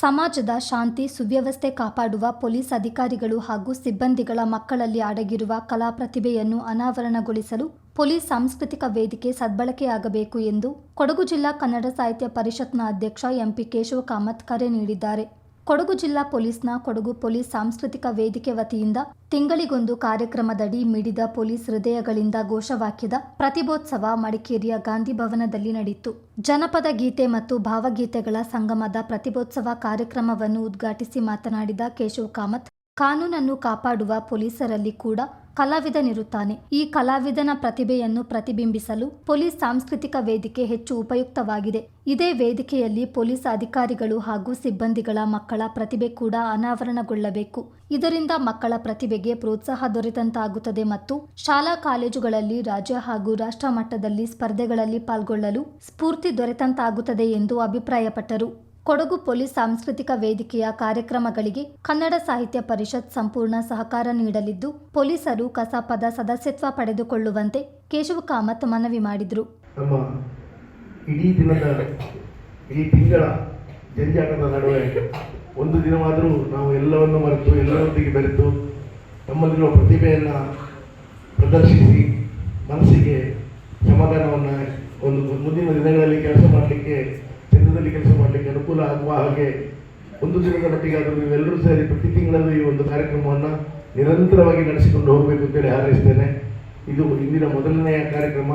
ಸಮಾಜದ ಶಾಂತಿ, ಸುವ್ಯವಸ್ಥೆ ಕಾಪಾಡುವ ಪೊಲೀಸ್ ಅಧಿಕಾರಿಗಳು ಹಾಗೂ ಸಿಬ್ಬಂದಿಗಳ ಮಕ್ಕಳಲ್ಲಿ ಅಡಗಿರುವ ಕಲಾ ಪ್ರತಿಭೆಯನ್ನು ಅನಾವರಣಗೊಳಿಸಲು ಪೊಲೀಸ್ ಸಾಂಸ್ಕೃತಿಕ ವೇದಿಕೆ ಸದ್ಬಳಕೆಯಾಗಬೇಕು ಎಂದು ಕೊಡಗು ಜಿಲ್ಲಾ ಕನ್ನಡ ಸಾಹಿತ್ಯ ಪರಿಷತ್ನ ಅಧ್ಯಕ್ಷ ಎಂಪಿ ಕೇಶವ ಕಾಮತ್ ಕರೆ ನೀಡಿದ್ದಾರೆ. ಕೊಡಗು ಜಿಲ್ಲಾ ಪೊಲೀಸ್ನ ಕೊಡಗು ಪೊಲೀಸ್ ಸಾಂಸ್ಕೃತಿಕ ವೇದಿಕೆ ವತಿಯಿಂದ ತಿಂಗಳಿಗೊಂದು ಕಾರ್ಯಕ್ರಮದಡಿ ಮಿಡಿದ ಪೊಲೀಸ್ ಹೃದಯಗಳಿಂದ ಘೋಷವಾಕ್ಯದ ಪ್ರತಿಭೋತ್ಸವ ಮಡಿಕೇರಿಯ ಗಾಂಧಿ ಭವನದಲ್ಲಿ ನಡೆಯಿತು. ಜನಪದ ಗೀತೆ ಮತ್ತು ಭಾವಗೀತೆಗಳ ಸಂಗಮದ ಪ್ರತಿಭೋತ್ಸವ ಕಾರ್ಯಕ್ರಮವನ್ನು ಉದ್ಘಾಟಿಸಿ ಮಾತನಾಡಿದ ಕೇಶವ್ ಕಾಮತ್, ಕಾನೂನನ್ನು ಕಾಪಾಡುವ ಪೊಲೀಸರಲ್ಲಿ ಕೂಡ ಕಲಾವಿದನಿರುತ್ತಾನೆ. ಈ ಕಲಾವಿದನ ಪ್ರತಿಭೆಯನ್ನು ಪ್ರತಿಬಿಂಬಿಸಲು ಪೊಲೀಸ್ ಸಾಂಸ್ಕೃತಿಕ ವೇದಿಕೆ ಹೆಚ್ಚು ಉಪಯುಕ್ತವಾಗಿದೆ. ಇದೇ ವೇದಿಕೆಯಲ್ಲಿ ಪೊಲೀಸ್ ಅಧಿಕಾರಿಗಳು ಹಾಗೂ ಸಿಬ್ಬಂದಿಗಳ ಮಕ್ಕಳ ಪ್ರತಿಭೆ ಕೂಡ ಅನಾವರಣಗೊಳ್ಳಬೇಕು. ಇದರಿಂದ ಮಕ್ಕಳ ಪ್ರತಿಭೆಗೆ ಪ್ರೋತ್ಸಾಹ ದೊರೆತಂತಾಗುತ್ತದೆ ಮತ್ತು ಶಾಲಾ ಕಾಲೇಜುಗಳಲ್ಲಿ ರಾಜ್ಯ ಹಾಗೂ ರಾಷ್ಟ್ರ ಮಟ್ಟದಲ್ಲಿ ಸ್ಪರ್ಧೆಗಳಲ್ಲಿ ಪಾಲ್ಗೊಳ್ಳಲು ಸ್ಫೂರ್ತಿ ದೊರೆತಂತಾಗುತ್ತದೆ ಎಂದು ಅಭಿಪ್ರಾಯಪಟ್ಟರು. ಕೊಡಗು ಪೊಲೀಸ್ ಸಾಂಸ್ಕೃತಿಕ ವೇದಿಕೆಯ ಕಾರ್ಯಕ್ರಮಗಳಿಗೆ ಕನ್ನಡ ಸಾಹಿತ್ಯ ಪರಿಷತ್ ಸಂಪೂರ್ಣ ಸಹಕಾರ ನೀಡಲಿದ್ದು, ಪೊಲೀಸರು ಕಸಾಪದ ಸದಸ್ಯತ್ವ ಪಡೆದುಕೊಳ್ಳುವಂತೆ ಕೇಶವ ಕಾಮತ್ ಮನವಿ ಮಾಡಿದರು. ನಮ್ಮ ಇಡೀ ದಿನದ, ಇಡೀ ತಿಂಗಳ ಜಂಜಾಟದ ನಡುವೆ ಒಂದು ದಿನವಾದರೂ ನಾವು ಎಲ್ಲವನ್ನು ಮರೆತು, ಎಲ್ಲರೊಂದಿಗೆ ಬೆರೆತು ನಮ್ಮಲ್ಲಿರುವ ಪ್ರತಿಭೆಯನ್ನು ಪ್ರದರ್ಶಿಸಿ ಮನಸ್ಸಿಗೆ ಸಮಾಧಾನವನ್ನು ಒಂದು ಮುಂದಿನ ದಿನಗಳಲ್ಲಿ ಕೆಲಸ ಮಾಡಲಿಕ್ಕೆ ಚಂದ್ರದಲ್ಲಿ ಕೆಲಸ ಮಾಡಲಿಕ್ಕೆ ಅನುಕೂಲ ಆಗುವ ಹಾಗೆ ಒಂದು ದಿನದ ಮಟ್ಟಿಗಾದರೂ ನೀವೆಲ್ಲರೂ ಸೇರಿ ಪ್ರತಿ ತಿಂಗಳಲ್ಲೂ ಈ ಒಂದು ಕಾರ್ಯಕ್ರಮವನ್ನು ನಿರಂತರವಾಗಿ ನಡೆಸಿಕೊಂಡು ಹೋಗಬೇಕು ಅಂತೇಳಿ ಹಾರೈಸ್ತೇನೆ. ಇದು ಇಂದಿನ ಮೊದಲನೆಯ ಕಾರ್ಯಕ್ರಮ.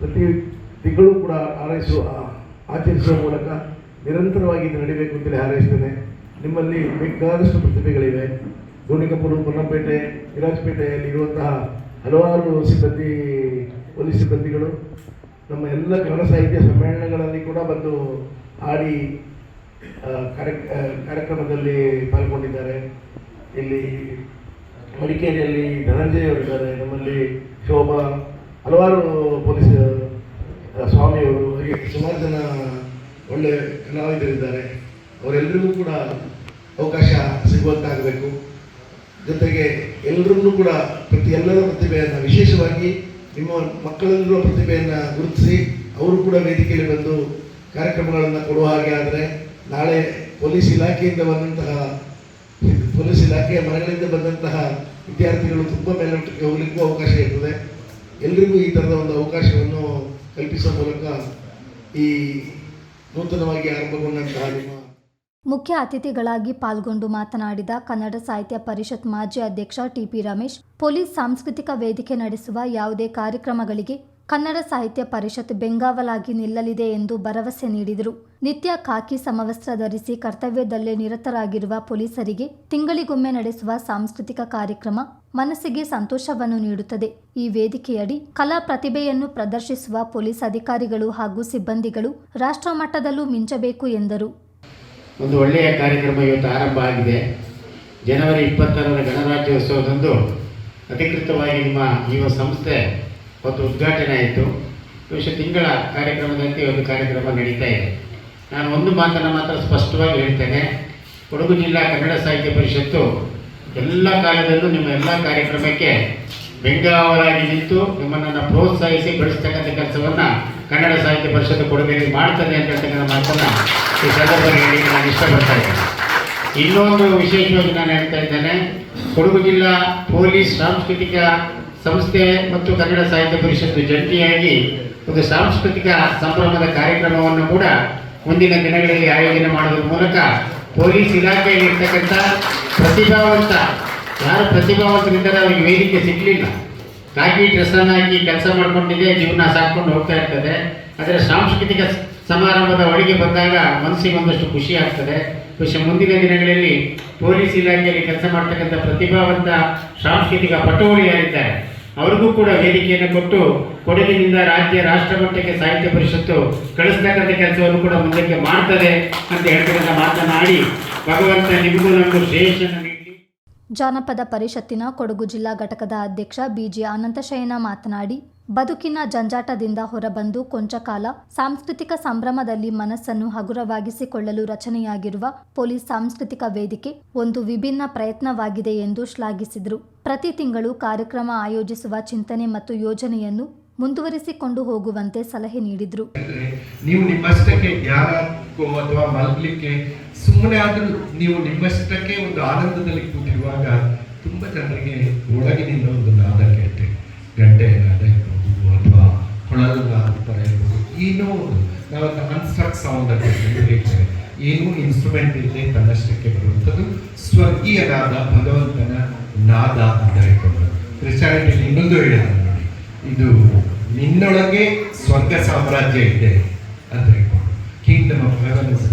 ಪ್ರತಿ ತಿಂಗಳು ಕೂಡ ಹಾರೈಸುವ ಆಚರಿಸುವ ಮೂಲಕ ನಿರಂತರವಾಗಿ ಇದು ನಡೀಬೇಕು ಅಂತೇಳಿ ಹಾರೈಸ್ತೇನೆ. ನಿಮ್ಮಲ್ಲಿ ಬೇಕಾದಷ್ಟು ಪ್ರತಿಭೆಗಳಿವೆ. ಗೋಣಿಕಪುರ ಪೊನ್ನಪೇಟೆ ವಿರಾಜಪೇಟೆಯಲ್ಲಿ ಇರುವಂತಹ ಹಲವಾರು ಸಿಬ್ಬಂದಿ, ಪೊಲೀಸ್ ಸಿಬ್ಬಂದಿಗಳು ನಮ್ಮ ಎಲ್ಲ ಕನ್ನಡ ಸಾಹಿತ್ಯ ಸಮ್ಮೇಳನಗಳಲ್ಲಿ ಕೂಡ ಬಂದು ಹಾಡಿ ಕಾರ್ಯ ಕಾರ್ಯಕ್ರಮದಲ್ಲಿ ಪಾಲ್ಗೊಂಡಿದ್ದಾರೆ. ಇಲ್ಲಿ ಮಡಿಕೇರಿಯಲ್ಲಿ ಧನಂಜಯ ಅವರಿದ್ದಾರೆ ನಮ್ಮಲ್ಲಿ ಶೋಭಾ, ಹಲವಾರು ಪೊಲೀಸ್ ಸ್ವಾಮಿಯವರು, ಹೀಗೆ ಸುಮಾರು ಜನ ಒಳ್ಳೆ ಕಲಾವಿದರಿದ್ದಾರೆ. ಅವರೆಲ್ಲರಿಗೂ ಕೂಡ ಅವಕಾಶ ಸಿಗುವಂತಾಗಬೇಕು. ಜೊತೆಗೆ ಎಲ್ಲರನ್ನೂ ಕೂಡ ಪ್ರತಿ ಎಲ್ಲರ ಪ್ರತಿಭೆಯನ್ನು, ವಿಶೇಷವಾಗಿ ನಿಮ್ಮ ಮಕ್ಕಳಲ್ಲಿರುವ ಪ್ರತಿಭೆಯನ್ನು ಗುರುತಿಸಿ, ಅವರು ಕೂಡ ವೇದಿಕೆಯಲ್ಲಿ ಬಂದು ಕಾರ್ಯಕ್ರಮಗಳನ್ನು ಕೊಡುವ ಹಾಗೆ ಆದರೆ ನಾಳೆ ಪೊಲೀಸ್ ಇಲಾಖೆಯಿಂದ ಬಂದಂತಹ ಪೊಲೀಸ್ ಇಲಾಖೆಯ ಮನೆಗಳಿಂದ ಬಂದಂತಹ ವಿದ್ಯಾರ್ಥಿಗಳು ತುಂಬ ಮೇಲ್ನೋಟಕ್ಕೆ ಹೋಗಲಿಕ್ಕೂ ಅವಕಾಶ ಇರ್ತದೆ. ಎಲ್ರಿಗೂ ಈ ಥರದ ಒಂದು ಅವಕಾಶವನ್ನು ಕಲ್ಪಿಸುವ ಮೂಲಕ ಈ ನೂತನವಾಗಿ ಆರಂಭಗೊಂಡಂತಹ ನಿಮ್ಮ ಮುಖ್ಯ ಅತಿಥಿಗಳಾಗಿ ಪಾಲ್ಗೊಂಡು ಮಾತನಾಡಿದ ಕನ್ನಡ ಸಾಹಿತ್ಯ ಪರಿಷತ್ ಮಾಜಿ ಅಧ್ಯಕ್ಷ ಟಿಪಿ ರಮೇಶ್, ಪೊಲೀಸ್ ಸಾಂಸ್ಕೃತಿಕ ವೇದಿಕೆ ನಡೆಸುವ ಯಾವುದೇ ಕಾರ್ಯಕ್ರಮಗಳಿಗೆ ಕನ್ನಡ ಸಾಹಿತ್ಯ ಪರಿಷತ್ ಬೆಂಗಾವಲಾಗಿ ನಿಲ್ಲಲಿದೆ ಎಂದು ಭರವಸೆ ನೀಡಿದರು. ನಿತ್ಯ ಖಾಕಿ ಸಮವಸ್ತ್ರ ಧರಿಸಿ ಕರ್ತವ್ಯದಲ್ಲೇ ನಿರತರಾಗಿರುವ ಪೊಲೀಸರಿಗೆ ತಿಂಗಳಿಗೊಮ್ಮೆ ನಡೆಸುವ ಸಾಂಸ್ಕೃತಿಕ ಕಾರ್ಯಕ್ರಮ ಮನಸ್ಸಿಗೆ ಸಂತೋಷವನ್ನು ನೀಡುತ್ತದೆ. ಈ ವೇದಿಕೆಯಡಿ ಕಲಾ ಪ್ರತಿಭೆಯನ್ನು ಪ್ರದರ್ಶಿಸುವ ಪೊಲೀಸ್ ಅಧಿಕಾರಿಗಳು ಹಾಗೂ ಸಿಬ್ಬಂದಿಗಳು ರಾಷ್ಟ್ರ ಮಟ್ಟದಲ್ಲೂ ಮಿಂಚಬೇಕು ಎಂದರು. ಒಂದು ಒಳ್ಳೆಯ ಕಾರ್ಯಕ್ರಮ ಇವತ್ತು ಆರಂಭ ಆಗಿದೆ. ಜನವರಿ ಇಪ್ಪತ್ತಾರರ ಗಣರಾಜ್ಯೋತ್ಸವದಂದು ಅಧಿಕೃತವಾಗಿ ನಿಮ್ಮ ಈ ಸಂಸ್ಥೆ ಒಂದು ಉದ್ಘಾಟನೆ ಆಯಿತು. ಬಹುಶಃ ತಿಂಗಳ ಕಾರ್ಯಕ್ರಮದಂತೆ ಒಂದು ಕಾರ್ಯಕ್ರಮ ನಡೀತಾ ಇದೆ. ನಾನು ಒಂದು ಮಾತನ್ನು ಮಾತ್ರ ಸ್ಪಷ್ಟವಾಗಿ ಹೇಳ್ತೇನೆ. ಕೊಡಗು ಜಿಲ್ಲಾ ಕನ್ನಡ ಸಾಹಿತ್ಯ ಪರಿಷತ್ತು ಎಲ್ಲ ಕಾಲದಲ್ಲೂ ನಿಮ್ಮ ಎಲ್ಲ ಕಾರ್ಯಕ್ರಮಕ್ಕೆ ಬೆಂಗಾವಲಾಗಿ ನಿಂತು ನಿಮ್ಮನ್ನು ಪ್ರೋತ್ಸಾಹಿಸಿ ಬೆಳೆಸ್ತಕ್ಕಂಥ ಕೆಲಸವನ್ನು ಕನ್ನಡ ಸಾಹಿತ್ಯ ಪರಿಷತ್ತು ಕೊಡುಗೆಯಲ್ಲಿ ಮಾಡ್ತದೆ ಅಂತ ಹೇಳ್ತಕ್ಕಂಥ ಮಾತನ್ನು ಈ ಸಂದರ್ಭದಲ್ಲಿ ನಾನು ಇಷ್ಟಪಡ್ತಾ ಇದ್ದೇನೆ. ಇನ್ನೊಂದು ವಿಶೇಷವಾಗಿ ನಾನು ಹೇಳ್ತಾ ಇದ್ದೇನೆ, ಕೊಡಗು ಜಿಲ್ಲಾ ಪೊಲೀಸ್ ಸಾಂಸ್ಕೃತಿಕ ಸಂಸ್ಥೆ ಮತ್ತು ಕನ್ನಡ ಸಾಹಿತ್ಯ ಪರಿಷತ್ತು ಜಂಟಿಯಾಗಿ ಒಂದು ಸಾಂಸ್ಕೃತಿಕ ಸಂಭ್ರಮದ ಕಾರ್ಯಕ್ರಮವನ್ನು ಕೂಡ ಮುಂದಿನ ದಿನಗಳಲ್ಲಿ ಆಯೋಜನೆ ಮಾಡುವ ಮೂಲಕ ಪೊಲೀಸ್ ಇಲಾಖೆಯಲ್ಲಿ ಇರ್ತಕ್ಕಂಥ ಪ್ರತಿಭಾವಂತ, ಯಾರು ಪ್ರತಿಭಾವಂತರಿಂದ ಅವರಿಗೆ ವೇದಿಕೆ ಸಿಗಲಿಲ್ಲ. ಕಾಕಿ ಡ್ರೆಸ್ಸನ್ನು ಹಾಕಿ ಕೆಲಸ ಮಾಡ್ಕೊಂಡಿದೆ, ಜೀವನ ಸಾಕೊಂಡು ಹೋಗ್ತಾ ಇರ್ತದೆ. ಆದರೆ ಸಾಂಸ್ಕೃತಿಕ ಸಮಾರಂಭದ ಒಳಗೆ ಬಂದಾಗ ಮನಸ್ಸಿಗೆ ಒಂದಷ್ಟು ಖುಷಿ ಆಗ್ತದೆ. ಬಹುಶಃ ಮುಂದಿನ ದಿನಗಳಲ್ಲಿ ಪೊಲೀಸ್ ಇಲಾಖೆಯಲ್ಲಿ ಕೆಲಸ ಮಾಡ್ತಕ್ಕಂಥ ಪ್ರತಿಭಾವಂತ ಸಾಂಸ್ಕೃತಿಕ ಪಟೋಳಿ ಯಾರಿದ್ದಾರೆ ಅವ್ರಿಗೂ ಕೂಡ ವೇದಿಕೆಯನ್ನು ಕೊಟ್ಟು ಕೊಡಗಿನಿಂದ ರಾಜ್ಯ ರಾಷ್ಟ್ರ ಮಟ್ಟಕ್ಕೆ ಸಾಹಿತ್ಯ ಪರಿಷತ್ತು ಕಳಿಸ್ತಕ್ಕಂಥ ಕೆಲಸವನ್ನು ಕೂಡ ಮುಂದಕ್ಕೆ ಮಾಡ್ತದೆ ಅಂತ ಹೇಳ್ತಕ್ಕಂಥ ಮಾತನಾಡಿ ಭಗವಂತ ನಿಮಗೂ ನಮಗೂ ಶ್ರೇಷ್ಠನ ಜಾನಪದ ಪರಿಷತ್ತಿನ ಕೊಡಗು ಜಿಲ್ಲಾ ಘಟಕದ ಅಧ್ಯಕ್ಷ ಬಿಜಿ ಅನಂತಶಯನ ಮಾತನಾಡಿ ಬದುಕಿನ ಜಂಜಾಟದಿಂದ ಹೊರಬಂದು ಕೊಂಚ ಕಾಲ ಸಾಂಸ್ಕೃತಿಕ ಸಂಭ್ರಮದಲ್ಲಿ ಮನಸ್ಸನ್ನು ಹಗುರವಾಗಿಸಿಕೊಳ್ಳಲು ರಚನೆಯಾಗಿರುವ ಪೊಲೀಸ್ ಸಾಂಸ್ಕೃತಿಕ ವೇದಿಕೆ ಒಂದು ವಿಭಿನ್ನ ಪ್ರಯತ್ನವಾಗಿದೆ ಎಂದು ಶ್ಲಾಘಿಸಿದರು. ಪ್ರತಿ ತಿಂಗಳು ಕಾರ್ಯಕ್ರಮ ಆಯೋಜಿಸುವ ಚಿಂತನೆ ಮತ್ತು ಯೋಜನೆಯನ್ನು ಮುಂದುವರಿಸಿಕೊಂಡು ಹೋಗುವಂತೆ ಸಲಹೆ ನೀಡಿದರು. ನೀವು ನಿಮ್ಮಷ್ಟಕ್ಕೆ ಅಥವಾ ಮಲಗಲಿಕ್ಕೆ ಸುಮ್ಮನೆ ಆದರೂ ನೀವು ನಿಮ್ಮಷ್ಟಕ್ಕೆ ಒಂದು ಆನಂದದಲ್ಲಿ ಕೂತಿರುವಾಗ ತುಂಬಾ ಜನರಿಗೆ ಒಳಗಿನಿಂದ ಒಂದು ನಾದ ಗಂಟೆ ಕೊಳಲು ನಾದ ಹೇಳ್ಬೋದು ಏನೋ ನಾವು ಅನ್ಸ್ಟ್ರಕ್ಟ್ ಸೌಂಡ್ ಅಂತ ಹೇಳಿ ಹೇಳ್ತೇವೆ ಏನೂ ಇನ್ಸ್ಟ್ರೂಮೆಂಟ್ ಇಲ್ಲದೆ ತನ್ನಷ್ಟಕ್ಕೆ ಬರುವಂಥದ್ದು ಸ್ವರ್ಗೀಯ ನಾದ ಭಗವಂತನ ನಾದ ಅಂತ ಹೇಳ್ಕೊಂಡು ಕ್ರಿಶ್ಚಾನಿಟಿಯಲ್ಲಿ ಇನ್ನೊಂದು ಹೇಳಿದ್ದಾರೆ ನೋಡಿ. ಇದು ನಿನ್ನೊಳಗೆ ಸ್ವರ್ಗ ಸಾಮ್ರಾಜ್ಯ ಇದೆ ಅಂತ ಹೇಳ್ಕೊಂಡು ಕಿಂಗ್ಡಮ್ ಆಫ್ ಹೆವನ್ ಇಸ್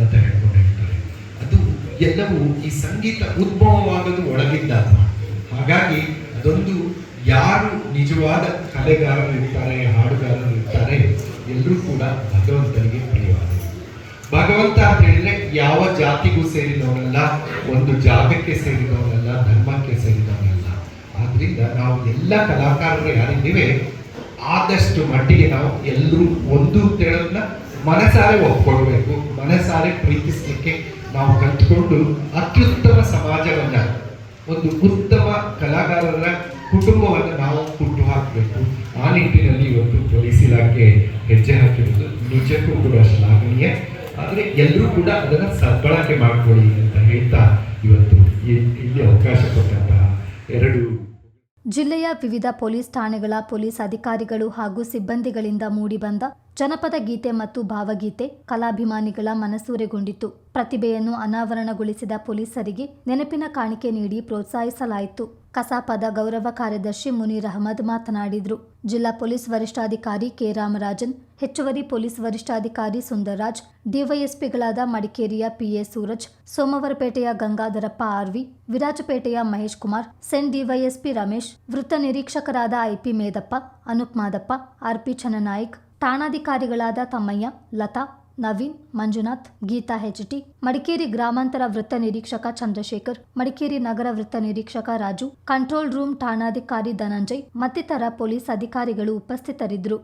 ಅಂತ ಹೇಳ್ಕೊಂಡು ಹೇಳ್ತಾರೆ. ಅದು ಎಲ್ಲವೂ ಈ ಸಂಗೀತ ಉದ್ಭವವಾದದ್ದು ಒಳಗಿದ್ದಾಗ. ಹಾಗಾಗಿ ಅದೊಂದು ಯಾರು ನಿಜವಾದ ಕಲೆಗಾರರು ಇರ್ತಾರೆ, ಹಾಡುಗಾರರು ಇರ್ತಾರೆ, ಎಲ್ಲರೂ ಕೂಡ ಭಗವಂತನಿಗೆ ಪ್ರಿಯವಾದ ಭಗವಂತ ಅಂತ ಹೇಳಿದ್ರೆ ಯಾವ ಜಾತಿಗೂ ಸೇರಿದವನಲ್ಲ, ಒಂದು ಜಾಗಕ್ಕೆ ಸೇರಿದವನಲ್ಲ, ಧರ್ಮಕ್ಕೆ ಸೇರಿದವನಲ್ಲ. ಆದ್ರಿಂದ ನಾವು ಎಲ್ಲ ಕಲಾಕಾರರು ಯಾರಿದ್ದೀವಿ, ಆದಷ್ಟು ಮಟ್ಟಿಗೆ ನಾವು ಎಲ್ಲರೂ ಒಂದು ಅಂತ ಹೇಳೋದನ್ನ ಮನಸಾರೆ ಒಪ್ಕೊಳ್ಬೇಕು ಮನಸಾರೆ ಪ್ರೀತಿಸ್ಲಿಕ್ಕೆ ನಾವು ಕಲ್ತ್ಕೊಂಡು ಅತ್ಯುತ್ತಮ ಸಮಾಜವನ್ನ ಒಂದು ಉತ್ತಮ ಕಲಾಕಾರರ ಕುಟುಂಬವನ್ನು ನಾವು ಹುಟ್ಟು ಹಾಕಬೇಕು. ಆ ನಿಟ್ಟಿನಲ್ಲಿ ಇವತ್ತು ಪೊಲೀಸ್ ಇಲಾಖೆ ಹೆಜ್ಜೆ ಹಾಕಿರೋದು ನಿಜಕ್ಕೂ ಕೂಡ ಶ್ಲಾಘನೀಯ. ಆದರೆ ಎಲ್ಲರೂ ಕೂಡ ಅದನ್ನು ಸದ್ಬಳಕೆ ಮಾಡಿಕೊಳ್ಳಿ ಅಂತ ಹೇಳ್ತಾ ಇವತ್ತು ಇಲ್ಲಿ ಅವಕಾಶ ಕೊಟ್ಟಂತಹ ಎರಡು ಜಿಲ್ಲೆಯ ವಿವಿಧ ಪೊಲೀಸ್ ಠಾಣೆಗಳ ಪೊಲೀಸ್ ಅಧಿಕಾರಿಗಳು ಹಾಗೂ ಸಿಬ್ಬಂದಿಗಳಿಂದ ಮೂಡಿಬಂದ ಜನಪದ ಗೀತೆ ಮತ್ತು ಭಾವಗೀತೆ ಕಲಾಭಿಮಾನಿಗಳ ಮನಸೂರೆಗೊಂಡಿತು. ಪ್ರತಿಭೆಯನ್ನು ಅನಾವರಣಗೊಳಿಸಿದ ಪೊಲೀಸರಿಗೆ ನೆನಪಿನ ಕಾಣಿಕೆ ನೀಡಿ ಪ್ರೋತ್ಸಾಹಿಸಲಾಯಿತು. ಕಸಾಪದ ಗೌರವ ಕಾರ್ಯದರ್ಶಿ ಮುನೀರ್ ಅಹಮದ್ ಮಾತನಾಡಿದರು. ಜಿಲ್ಲಾ ಪೊಲೀಸ್ ವರಿಷ್ಠಾಧಿಕಾರಿ ಕೆ. ರಾಮರಾಜನ್, ಹೆಚ್ಚುವರಿ ಪೊಲೀಸ್ ವರಿಷ್ಠಾಧಿಕಾರಿ ಸುಂದರರಾಜ್, ಡಿವೈಎಸ್ಪಿಗಳಾದ ಮಡಿಕೇರಿಯ ಪಿಎ ಸೂರಜ್, ಸೋಮವಾರಪೇಟೆಯ ಗಂಗಾಧರಪ್ಪ ಆರ್ವಿ ವಿರಾಜಪೇಟೆಯ ಮಹೇಶ್ ಕುಮಾರ್ ಸೆನ್ ಡಿವೈಎಸ್ಪಿ ರಮೇಶ್, ವೃತ್ತ ನಿರೀಕ್ಷಕರಾದ ಐಪಿ ಮೇದಪ್ಪ, ಅನುಪ್ ಮಾದಪ್ಪ ಆರ್ಪಿ ಚನ್ನನಾಯ್ಕ್ ಠಾಣಾಧಿಕಾರಿಗಳಾದ ತಮ್ಮಯ್ಯ, ಲತಾ, ನವೀನ್, ಮಂಜುನಾಥ್, ಗೀತಾ ಹೆಚ್ಟಿ ಮಡಿಕೇರಿ ಗ್ರಾಮಾಂತರ ವೃತ್ತ ನಿರೀಕ್ಷಕ ಚಂದ್ರಶೇಖರ್, ಮಡಿಕೇರಿ ನಗರ ವೃತ್ತ ನಿರೀಕ್ಷಕ ರಾಜು, ಕಂಟ್ರೋಲ್ ರೂಮ್ ಠಾಣಾಧಿಕಾರಿ ಧನಂಜಯ್, ಮತ್ತಿತರ ಪೊಲೀಸ್ ಅಧಿಕಾರಿಗಳು ಉಪಸ್ಥಿತರಿದ್ದರು.